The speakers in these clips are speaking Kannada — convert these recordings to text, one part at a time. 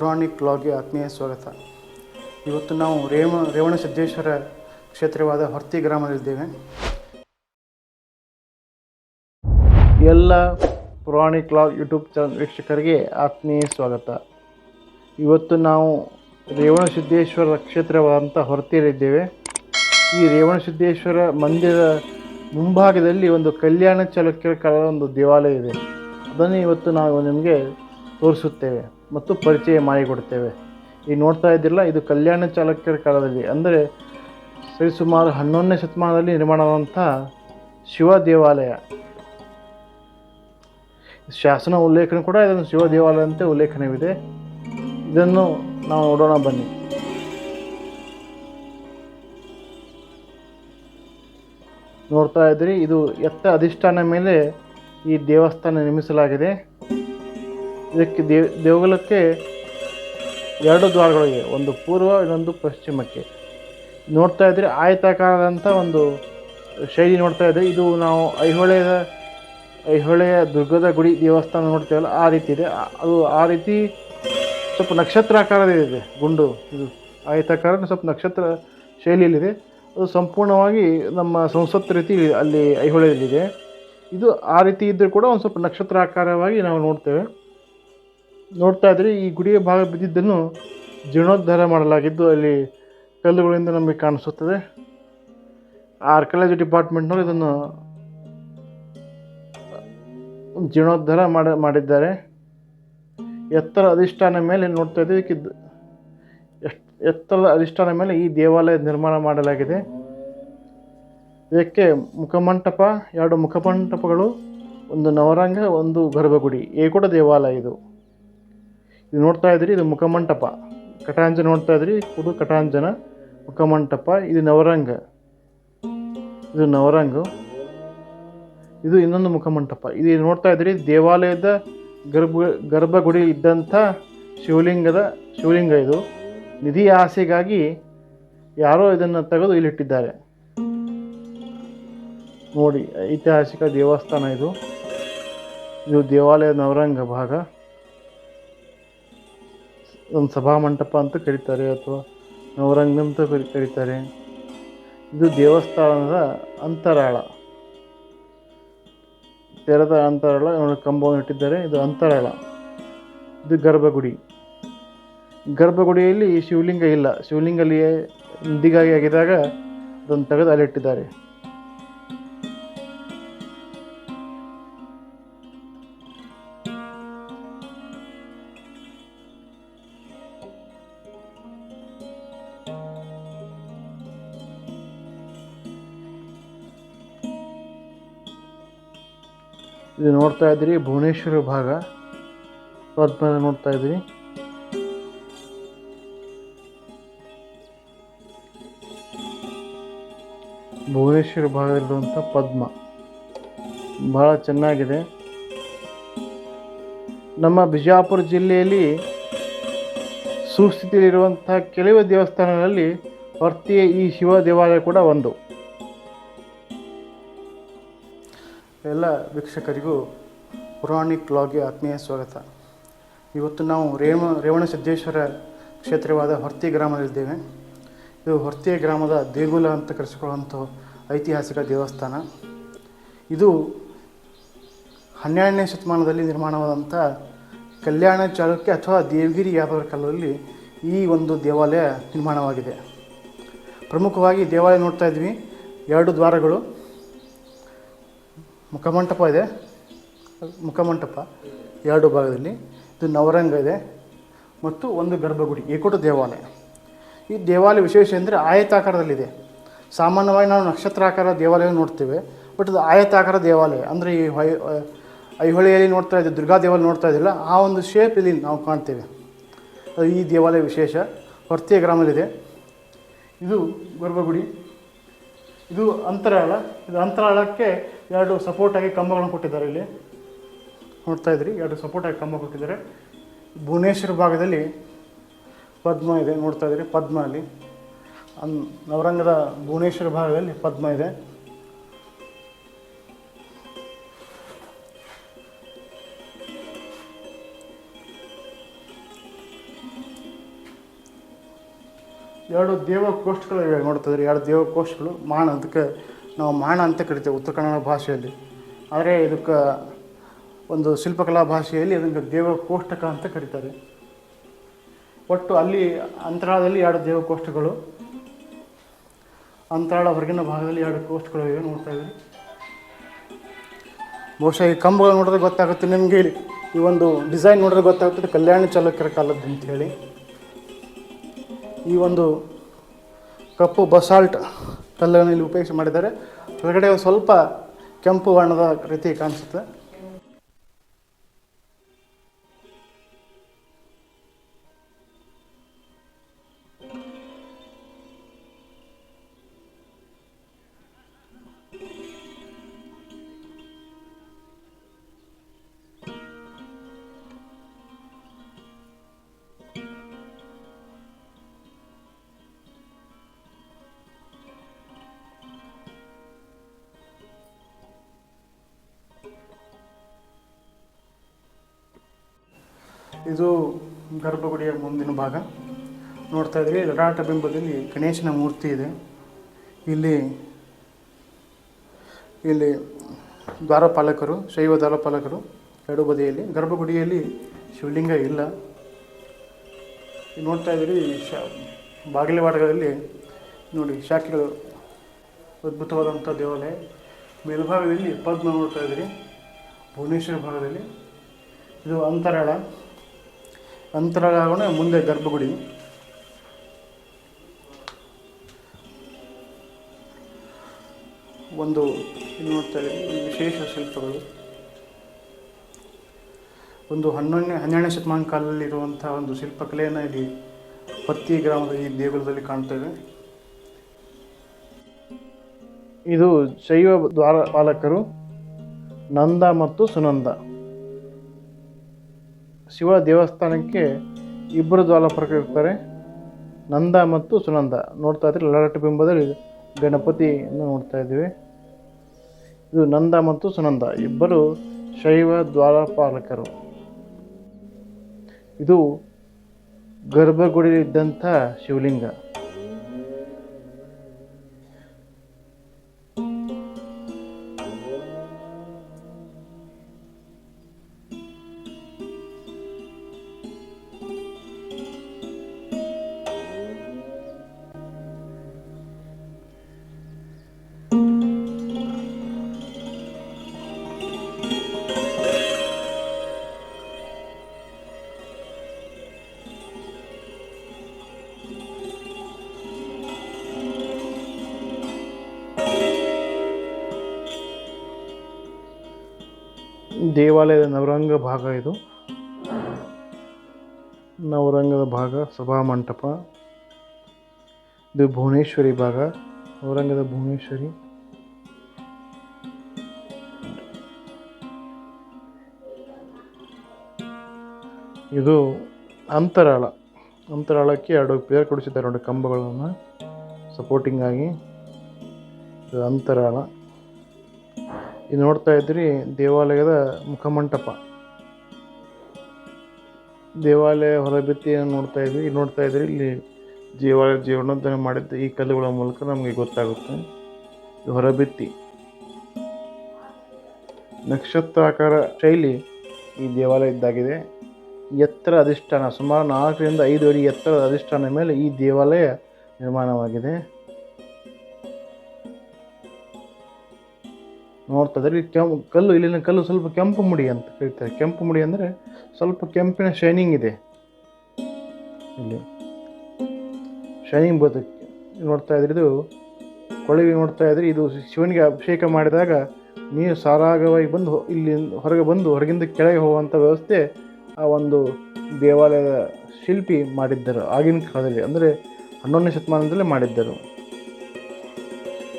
ಪುರಾಣಿಕ್ ಲಾಗ್ಗೆ ಆತ್ಮೀಯ ಸ್ವಾಗತ. ಇವತ್ತು ನಾವು ರೇವ ರೇವಣ ಸಿದ್ದೇಶ್ವರ ಕ್ಷೇತ್ರವಾದ ಹೊರ್ತಿ ಗ್ರಾಮದಲ್ಲಿದ್ದೇವೆ. ಎಲ್ಲ ಪುರಾಣಿಕ್ ಲಾಗ್ ಯೂಟ್ಯೂಬ್ ಚಾನಲ್ ವೀಕ್ಷಕರಿಗೆ ಆತ್ಮೀಯ ಸ್ವಾಗತ. ಇವತ್ತು ನಾವು ರೇವಣ ಸಿದ್ದೇಶ್ವರ ಕ್ಷೇತ್ರವಾದಂಥ ಹೊರತಿಯಲ್ಲಿದ್ದೇವೆ. ಈ ರೇವಣ ಸಿದ್ದೇಶ್ವರ ಮಂದಿರದ ಮುಂಭಾಗದಲ್ಲಿ ಒಂದು ಕಲ್ಯಾಣ ಚಾಲುಕ್ಯರ ಕಾಲದ ಒಂದು ದೇವಾಲಯ ಇದೆ. ಅದನ್ನು ಇವತ್ತು ನಾವು ನಿಮಗೆ ತೋರಿಸುತ್ತೇವೆ. ಮತ್ತು ಪರಿಚಯ ಮಾಡಿಕೊಡ್ತೇವೆ. ಈ ನೋಡ್ತಾ ಇದ್ದಿಲ್ಲ ಇದು ಕಲ್ಯಾಣ ಚಾಲುಕ್ಯರ ಕಾಲದಲ್ಲಿ, ಅಂದರೆ ಸರಿಸುಮಾರು ಹನ್ನೊಂದನೇ ಶತಮಾನದಲ್ಲಿ ನಿರ್ಮಾಣವಾದಂಥ ಶಿವ ದೇವಾಲಯ. ಶಾಸನ ಉಲ್ಲೇಖನ ಕೂಡ ಇದನ್ನು ಶಿವ ದೇವಾಲಯ ಅಂತ ಉಲ್ಲೇಖನವಿದೆ. ಇದನ್ನು ನಾವು ನೋಡೋಣ, ಬನ್ನಿ. ನೋಡ್ತಾ ಇದ್ರಿ ಇದು ಎತ್ತ ಅಧಿಷ್ಠಾನ ಮೇಲೆ ಈ ದೇವಸ್ಥಾನ ನಿರ್ಮಿಸಲಾಗಿದೆ. ಇದಕ್ಕೆ ದೇವ್ ದೇಗುಲಕ್ಕೆ ಎರಡು ದ್ವಾರಗಳಿವೆ. ಒಂದು ಪೂರ್ವ, ಇನ್ನೊಂದು ಪಶ್ಚಿಮಕ್ಕೆ. ನೋಡ್ತಾ ಇದ್ರೆ ಆಯತಾಕಾರದಂಥ ಒಂದು ಶೈಲಿ ನೋಡ್ತಾ ಇದೆ ಇದು ನಾವು ಐಹೊಳೆಯ ಐಹೊಳೆಯ ದುರ್ಗದ ಗುಡಿ ದೇವಸ್ಥಾನ ನೋಡ್ತೇವಲ್ಲ, ಆ ರೀತಿ ಇದೆ. ಅದು ಆ ರೀತಿ ಸ್ವಲ್ಪ ನಕ್ಷತ್ರಾಕಾರದ ಇದೆ, ಗುಂಡು. ಇದು ಆಯತಾಕಾರ ಸ್ವಲ್ಪ ನಕ್ಷತ್ರ ಶೈಲಿಯಲ್ಲಿದೆ. ಅದು ಸಂಪೂರ್ಣವಾಗಿ ನಮ್ಮ ಸಂಸತ್ ರೀತಿ ಅಲ್ಲಿ ಐಹೊಳೆಯಲ್ಲಿದೆ. ಇದು ಆ ರೀತಿ ಇದ್ದರೂ ಕೂಡ ಒಂದು ಸ್ವಲ್ಪ ನಕ್ಷತ್ರಾಕಾರವಾಗಿ ನಾವು ನೋಡ್ತೇವೆ. ನೋಡ್ತಾ ಇದ್ರೆ, ಈ ಗುಡಿಯ ಭಾಗ ಬಿದ್ದಿದ್ದನ್ನು ಜೀರ್ಣೋದ್ಧಾರ ಮಾಡಲಾಗಿದ್ದು ಅಲ್ಲಿ ಕಲ್ಲುಗಳಿಂದ ನಮಗೆ ಕಾಣಿಸುತ್ತದೆ. ಆರ್ಕಿಯಾಲಜಿ ಡಿಪಾರ್ಟ್ಮೆಂಟ್ನವರು ಇದನ್ನು ಜೀರ್ಣೋದ್ಧಾರ ಮಾಡ, ಮಾಡಿದ್ದಾರೆ. ಎತ್ತರ ಅಧಿಷ್ಠಾನ ಮೇಲೆ ನೋಡ್ತಾ ಇದ್ದೀವಿ ಇದಕ್ಕೆ ಎಷ್ಟ್ ಎತ್ತರದ ಅಧಿಷ್ಠಾನ ಮೇಲೆ ಈ ದೇವಾಲಯ ನಿರ್ಮಾಣ ಮಾಡಲಾಗಿದೆ. ಇದಕ್ಕೆ ಮುಖಮಂಟಪ, ಎರಡು ಮುಖಮಂಟಪಗಳು, ಒಂದು ನವರಂಗ, ಒಂದು ಗರ್ಭಗುಡಿ ಕೂಡ ದೇವಾಲಯ ಇದು. ಇದು ನೋಡ್ತಾ ಇದ್ರಿ, ಇದು ಮುಖಮಂಟಪ. ಕಟಾಂಜನ ನೋಡ್ತಾ ಇದ್ರಿ, ಇದು ಕಟಾಂಜನ ಮುಖಮಂಟಪ. ಇದು ನವರಂಗ. ಇದು ನವರಂಗ. ಇದು ಇನ್ನೊಂದು ಮುಖಮಂಟಪ. ಇದು ನೋಡ್ತಾ ಇದ್ರಿ, ದೇವಾಲಯದ ಗರ್ಭ, ಗರ್ಭಗುಡಿ ಇದ್ದಂಥ ಶಿವಲಿಂಗದ ಶಿವಲಿಂಗ ಇದು. ನಿಧಿ ಆಸೆಗಾಗಿ ಯಾರೋ ಇದನ್ನು ತೆಗೆದು ಇಲ್ಲಿಟ್ಟಿದ್ದಾರೆ. ನೋಡಿ, ಐತಿಹಾಸಿಕ ದೇವಸ್ಥಾನ ಇದು. ಇದು ದೇವಾಲಯ ನವರಂಗ ಭಾಗ. ಒಂದು ಸಭಾಮಂಟಪ ಅಂತ ಕರೀತಾರೆ ಅಥವಾ ನವರಂಗ ಅಂತ ಕರಿ, ಕರೀತಾರೆ. ಇದು ದೇವಸ್ಥಾನದ ಅಂತರಾಳ. ತೆರೆದ ಅಂತರಾಳ ಕಂಬವನ್ನು ಇಟ್ಟಿದ್ದಾರೆ, ಇದು ಅಂತರಾಳ. ಇದು ಗರ್ಭಗುಡಿ. ಗರ್ಭಗುಡಿಯಲ್ಲಿ ಶಿವಲಿಂಗ ಇಲ್ಲ. ಶಿವಲಿಂಗಲ್ಲಿಯೇ ನಿಧಿಗಾಗಿ ಆಗಿದಾಗ ಅದನ್ನು ತೆಗೆದು ಅಲ್ಲಿಟ್ಟಿದ್ದಾರೆ. ಇದು ನೋಡ್ತಾ ಇದ್ರಿ ಭುವನೇಶ್ವರ ಭಾಗ ಪದ್ಮನ ನೋಡ್ತಾ ಇದ್ರಿ ಭುವನೇಶ್ವರ ಭಾಗದಲ್ಲಿರುವಂಥ ಪದ್ಮ. ಬಹಳ ಚೆನ್ನಾಗಿದೆ. ನಮ್ಮ ಬಿಜಾಪುರ ಜಿಲ್ಲೆಯಲ್ಲಿ ಸುಸ್ಥಿತಿಯಲ್ಲಿರುವಂಥ ಕೆಲವು ದೇವಸ್ಥಾನಗಳಲ್ಲಿ ಹೊರ್ತಿಯ ಈ ಶಿವ ದೇವಾಲಯ ಕೂಡ ಒಂದು. ಎಲ್ಲ ವೀಕ್ಷಕರಿಗೂ ಪುರಾಣಿಕ್ ಲಾಗ್ಗೆ ಆತ್ಮೀಯ ಸ್ವಾಗತ. ಇವತ್ತು ನಾವು ರೇಮ, ರೇವಣ ಸಿದ್ದೇಶ್ವರ ಕ್ಷೇತ್ರವಾದ ಹೊರ್ತಿ ಗ್ರಾಮದಲ್ಲಿದ್ದೇವೆ. ಇದು ಹೊರ್ತಿ ಗ್ರಾಮದ ದೇಗುಲ ಅಂತ ಕರೆಸಿಕೊಳ್ಳುವಂಥ ಐತಿಹಾಸಿಕ ದೇವಸ್ಥಾನ. ಇದು ಹನ್ನೆರಡನೇ ಶತಮಾನದಲ್ಲಿ ನಿರ್ಮಾಣವಾದಂಥ ಕಲ್ಯಾಣ ಚಾಲುಕ್ಯ ಅಥವಾ ದೇವಗಿರಿ ಯಾದವರ ಕಾಲದಲ್ಲಿ ಈ ಒಂದು ದೇವಾಲಯ ನಿರ್ಮಾಣವಾಗಿದೆ. ಪ್ರಮುಖವಾಗಿ ದೇವಾಲಯ ನೋಡ್ತಾ ಇದ್ವಿ. ಎರಡು ದ್ವಾರಗಳು. ಮುಖಮಂಟಪ ಇದೆ. ಮುಖಮಂಟಪ ಎರಡು ಭಾಗದಲ್ಲಿ. ಇದು ನವರಂಗ ಇದೆ ಮತ್ತು ಒಂದು ಗರ್ಭಗುಡಿ, ಏಕೋಟ ದೇವಾಲಯ. ಈ ದೇವಾಲಯ ವಿಶೇಷ ಅಂದರೆ ಆಯತಾಕಾರದಲ್ಲಿದೆ. ಸಾಮಾನ್ಯವಾಗಿ ನಾವು ನಕ್ಷತ್ರಾಕಾರ ದೇವಾಲಯ ನೋಡ್ತೇವೆ, ಬಟ್ ಇದು ಆಯತಾಕಾರ ದೇವಾಲಯ. ಅಂದರೆ ಈ ಐಹೊಳೆಯಲ್ಲಿ ನೋಡ್ತಾ ಇದ್ದೀವಿ ದುರ್ಗಾ ದೇವಾಲಯ ನೋಡ್ತಾ ಇದ್ದಿಲ್ಲ, ಆ ಒಂದು ಶೇಪ್ ಇಲ್ಲಿ ನಾವು ಕಾಣ್ತೇವೆ. ಅದು ಈ ದೇವಾಲಯ ವಿಶೇಷ. ಹೊರ್ತಿಯ ಗ್ರಾಮದಲ್ಲಿದೆ. ಇದು ಗರ್ಭಗುಡಿ. ಇದು ಅಂತರಾಳ. ಇದು ಅಂತರಾಳಕ್ಕೆ ಎರಡು ಸಪೋರ್ಟಾಗಿ ಕಂಬಗಳನ್ನು ಕೊಟ್ಟಿದ್ದಾರೆ ಇಲ್ಲಿ. ನೋಡ್ತಾ ಇದ್ರಿ, ಎರಡು ಸಪೋರ್ಟಾಗಿ ಕಂಬ ಕೊಟ್ಟಿದ್ದಾರೆ. ಭುವನೇಶ್ವರ ಭಾಗದಲ್ಲಿ ಪದ್ಮ ಇದೆ, ನೋಡ್ತಾ ಇದ್ರಿ, ಪದ್ಮ ಅಲ್ಲಿ. ನವರಂಗದ ಭುವನೇಶ್ವರ ಭಾಗದಲ್ಲಿ ಪದ್ಮ ಇದೆ. ಎರಡು ದೇವಕೋಷ್ಠಗಳು ಇವೆ ನೋಡ್ತಿದ್ರಿ ಎರಡು ದೇವಕೋಷ್ಠಗಳು ಮಾಣ, ಅದಕ್ಕೆ ನಾವು ಮಾಣ ಅಂತ ಕರಿತೇವೆ ಉತ್ತರ ಕನ್ನಡ ಭಾಷೆಯಲ್ಲಿ. ಆದರೆ ಇದಕ್ಕೆ ಒಂದು ಶಿಲ್ಪಕಲಾ ಭಾಷೆಯಲ್ಲಿ ಅದಕ್ಕೆ ದೇವಕೋಷ್ಟಕ ಅಂತ ಕರೀತಾರೆ. ಒಟ್ಟು ಅಲ್ಲಿ ಅಂತರಾಳದಲ್ಲಿ ಎರಡು ದೇವಕೋಷ್ಠಗಳು ಅಂತರಾಳ ಹೊರಗಿನ ಭಾಗದಲ್ಲಿ ಎರಡು ಕೋಷ್ಠಗಳು ಇವೆ ನೋಡ್ತಾ ಇದ್ದೀವಿ ಬಹುಶಃ ಈ ಕಂಬಗಳು ನೋಡಿದ್ರೆ ಗೊತ್ತಾಗುತ್ತೆ ನಿಮಗೆ ಈ ಒಂದು ಡಿಸೈನ್ ನೋಡಿದ್ರೆ ಗೊತ್ತಾಗುತ್ತೆ ಕಲ್ಯಾಣ ಚಾಲುಕ್ಯರ ಕಾಲದ್ದು ಹೇಳಿ. ಈ ಒಂದು ಕಪ್ಪು ಬಸಾಲ್ಟ್ ಕಲ್ಲನ್ನು ಇಲ್ಲಿ ಉಪಯೋಗಿಸಿ ಮಾಡಿದ್ದಾರೆ. ಹೊರಗಡೆ ಸ್ವಲ್ಪ ಕೆಂಪು ಬಣ್ಣದ ರೀತಿ ಕಾಣಿಸುತ್ತೆ. ಇದು ಗರ್ಭಗುಡಿಯ ಮುಂದಿನ ಭಾಗ. ನೋಡ್ತಾ ಇದ್ರಿ ಲಲಾಟ ಬಿಂಬದಲ್ಲಿ ಗಣೇಶನ ಮೂರ್ತಿ ಇದೆ. ಇಲ್ಲಿ ಇಲ್ಲಿ ದ್ವಾರಪಾಲಕರು, ಶೈವ ದ್ವಾರಪಾಲಕರು ಎರಡು ಬದಿಯಲ್ಲಿ. ಗರ್ಭಗುಡಿಯಲ್ಲಿ ಶಿವಲಿಂಗ ಇಲ್ಲ. ನೋಡ್ತಾ ಇದ್ದೀರಿ, ಶ ಬಾಗಿಲವಾಡಗಳಲ್ಲಿ ನೋಡಿ, ಶಾಖೆಗಳು ಅದ್ಭುತವಾದಂಥ ದೇವಾಲಯ. ಮೇಲ್ಭಾಗದಲ್ಲಿ ಪದ್ಮ ನೋಡ್ತಾ ಇದ್ರಿ ಭುವನೇಶ್ವರ ಭಾಗದಲ್ಲಿ. ಇದು ಅಂತರಾಳ. ಅಂತರಾಳನೇ ಮುಂದೆ ಗರ್ಭಗುಡಿ. ಒಂದು ನೋಡ್ತಾ ಇದ್ದೀವಿ ವಿಶೇಷ ಶಿಲ್ಪಗಳು. ಒಂದು ಹನ್ನೊಂದನೇ, ಹನ್ನೆರಡನೇ ಶತಮಾನ ಕಾಲದಲ್ಲಿರುವಂಥ ಒಂದು ಶಿಲ್ಪಕಲೆಯನ್ನು ಇಲ್ಲಿ ಪತ್ತಿ ಗ್ರಾಮದ ಈ ದೇಗುಲದಲ್ಲಿ ಕಾಣ್ತೇವೆ ಇದು. ಶೈವ ದ್ವಾರಪಾಲಕರು ನಂದ ಮತ್ತು ಸುನಂದ. ಶಿವ ದೇವಸ್ಥಾನಕ್ಕೆ ಇಬ್ಬರು ದ್ವಾರಪಾಲಕರು ಇರ್ತಾರೆ. ನಂದ ಮತ್ತು ಸುನಂದ. ನೋಡ್ತಾ ಇದ್ರೆ ಲಲಾಟ ಬಿಂಬದಲ್ಲಿ ಗಣಪತಿಯನ್ನು ನೋಡ್ತಾ ಇದ್ದೀವಿ. ಇದು ನಂದ ಮತ್ತು ಸುನಂದ. ಇಬ್ಬರು ಶೈವ ದ್ವಾರಪಾಲಕರು. ಇದು ಗರ್ಭಗುಡಿಯಲ್ಲಿದ್ದಂಥ ಶಿವಲಿಂಗ. ದೇವಾಲಯದ ನವರಂಗ ಭಾಗ ಇದು. ನವರಂಗದ ಭಾಗ ಸಭಾ ಮಂಟಪ. ಇದು ಭುವನೇಶ್ವರಿ ಭಾಗ, ನವರಂಗದ ಭುವನೇಶ್ವರಿ. ಇದು ಅಂತರಾಳ. ಅಂತರಾಳಕ್ಕೆ ಎರಡು ಪೇರ್ ಕೊಡಿಸಿದ್ದಾರೆ ನೋಡಿ ಕಂಬಗಳನ್ನು. ಸಪೋರ್ಟಿಂಗ್ ಆಗಿ. ಇದು ಅಂತರಾಳ. ಇದು ನೋಡ್ತಾ ಇದ್ರಿ, ದೇವಾಲಯದ ಮುಖಮಂಟಪ. ದೇವಾಲಯ ಹೊರಭಿತ್ತಿಯನ್ನು ನೋಡ್ತಾ ಇದ್ವಿ ನೋಡ್ತಾ ಇದ್ರಿ, ಇಲ್ಲಿ ದೇವಾಲಯ ಜೀರ್ಣೋದ್ಧಾರ ಮಾಡಿದ್ದು ಈ ಕಲ್ಲುಗಳ ಮೂಲಕ ನಮಗೆ ಗೊತ್ತಾಗುತ್ತೆ. ಹೊರಬಿತ್ತಿ. ನಕ್ಷತ್ರಾಕಾರ ಶೈಲಿ ಈ ದೇವಾಲಯ ಇದ್ದಾಗಿದೆ. ಎತ್ತರ ಅಧಿಷ್ಠಾನ, ಸುಮಾರು ನಾಲ್ಕರಿಂದ ಐದು ಅಡಿ ಎತ್ತರದ ಅಧಿಷ್ಠಾನ ಮೇಲೆ ಈ ದೇವಾಲಯ ನಿರ್ಮಾಣವಾಗಿದೆ. ನೋಡ್ತಾ ಇದ್ರೆ ಕೆಂಪು, ಕಲ್ಲು, ಇಲ್ಲಿನ ಕಲ್ಲು ಸ್ವಲ್ಪ ಕೆಂಪು ಮುಡಿ ಅಂತ ಕರೀತಾರೆ ಕೆಂಪು ಮುಡಿ ಅಂದರೆ ಸ್ವಲ್ಪ ಕೆಂಪಿನ ಶೈನಿಂಗ್ ಇದೆ. ಇಲ್ಲಿ ಶೈನಿಂಗ್ ಬರುತ್ತೆ. ನೋಡ್ತಾ ಇದ್ರೆ ಇದು ಕೊಳವೆ ನೋಡ್ತಾ ಇದ್ರೆ ಇದು ಶಿವನಿಗೆ ಅಭಿಷೇಕ ಮಾಡಿದಾಗ ನೀರು ಸಾರಾಗವಾಗಿ ಬಂದು ಇಲ್ಲಿ ಹೊರಗೆ ಬಂದು ಹೊರಗಿಂದ ಕೆಳಗೆ ಹೋಗುವಂಥ ವ್ಯವಸ್ಥೆ ಆ ಒಂದು ದೇವಾಲಯದ ಶಿಲ್ಪಿ ಮಾಡಿದ್ದರು ಆಗಿನ ಕಾಲದಲ್ಲಿ. ಅಂದರೆ ಹನ್ನೊಂದನೇ ಶತಮಾನದಲ್ಲೇ ಮಾಡಿದ್ದರು.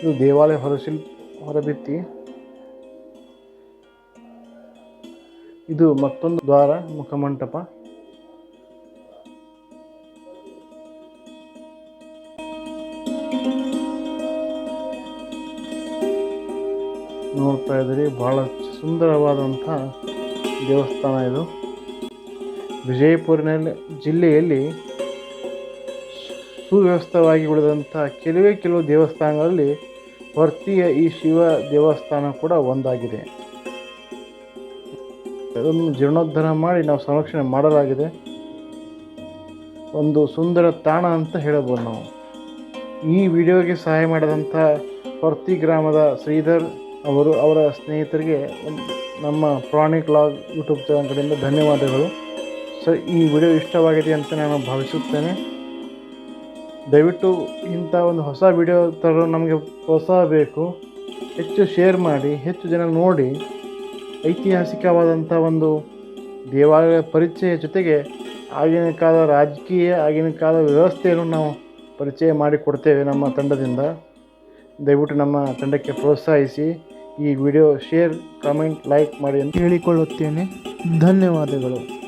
ಇದು ದೇವಾಲಯ ಹೊರ ಶಿಲ್ಪ ಹೊರಭಿತ್ತಿ ಇದು ಮತ್ತೊಂದು ದ್ವಾರ, ಮುಖಮಂಟಪ. ನೋಡ್ತಾ ಇದ್ದೀರಿ, ಬಹಳ ಸುಂದರವಾದಂತಹ ದೇವಸ್ಥಾನ ಇದು. ವಿಜಯಪುರಿನಲ್ಲಿ, ಜಿಲ್ಲೆಯಲ್ಲಿ ಸುವ್ಯವಸ್ಥವಾಗಿ ಉಳಿದಂಥ ಕೆಲವೇ ಕೆಲವು ದೇವಸ್ಥಾನಗಳಲ್ಲಿ ವರ್ತಿಯ ಈ ಶಿವ ದೇವಸ್ಥಾನ ಕೂಡ ಒಂದಾಗಿದೆ. ಅದನ್ನು ಜೀರ್ಣೋದ್ಧಾರ ಮಾಡಿ ನಾವು ಸಂರಕ್ಷಣೆ ಮಾಡಲಾಗಿದೆ. ಒಂದು ಸುಂದರ ತಾಣ ಅಂತ ಹೇಳಬಹುದು ನಾವು. ಈ ವಿಡಿಯೋಗೆ ಸಹಾಯ ಮಾಡಿದಂಥ ಪರ್ತಿ ಗ್ರಾಮದ ಶ್ರೀಧರ್ ಅವರು ಅವರ ಸ್ನೇಹಿತರಿಗೆ ನಮ್ಮ ಪ್ರಾಣಿಕ್ ಲಾಗ್ ಯೂಟ್ಯೂಬ್ ಚಾನಲ್ ಕಡೆಯಿಂದ ಧನ್ಯವಾದಗಳು. ಸೊ ಈ ವಿಡಿಯೋ ಇಷ್ಟವಾಗಿದೆ ಅಂತ ನಾನು ಭಾವಿಸುತ್ತೇನೆ. ದಯವಿಟ್ಟು ಇಂಥ ಒಂದು ಹೊಸ ವಿಡಿಯೋ ತರಲು ನಮಗೆ ಪ್ರೋತ್ಸಾಹ ಬೇಕು. ಹೆಚ್ಚು ಶೇರ್ ಮಾಡಿ, ಹೆಚ್ಚು ಜನ ನೋಡಿ. ಐತಿಹಾಸಿಕವಾದಂಥ ಒಂದು ದೇವಾಲಯ ಪರಿಚಯ ಜೊತೆಗೆ ಆಗಿನ ಕಾಲ ರಾಜಕೀಯ, ಆಗಿನ ಕಾಲ ವ್ಯವಸ್ಥೆಯನ್ನು ನಾವು ಪರಿಚಯ ಮಾಡಿಕೊಡ್ತೇವೆ ನಮ್ಮ ತಂಡದಿಂದ. ದಯವಿಟ್ಟು ನಮ್ಮ ತಂಡಕ್ಕೆ ಪ್ರೋತ್ಸಾಹಿಸಿ ಈ ವಿಡಿಯೋ ಶೇರ್, ಕಾಮೆಂಟ್, ಲೈಕ್ ಮಾಡಿ ಅಂತ ಹೇಳಿಕೊಳ್ಳುತ್ತೇನೆ. ಧನ್ಯವಾದಗಳು.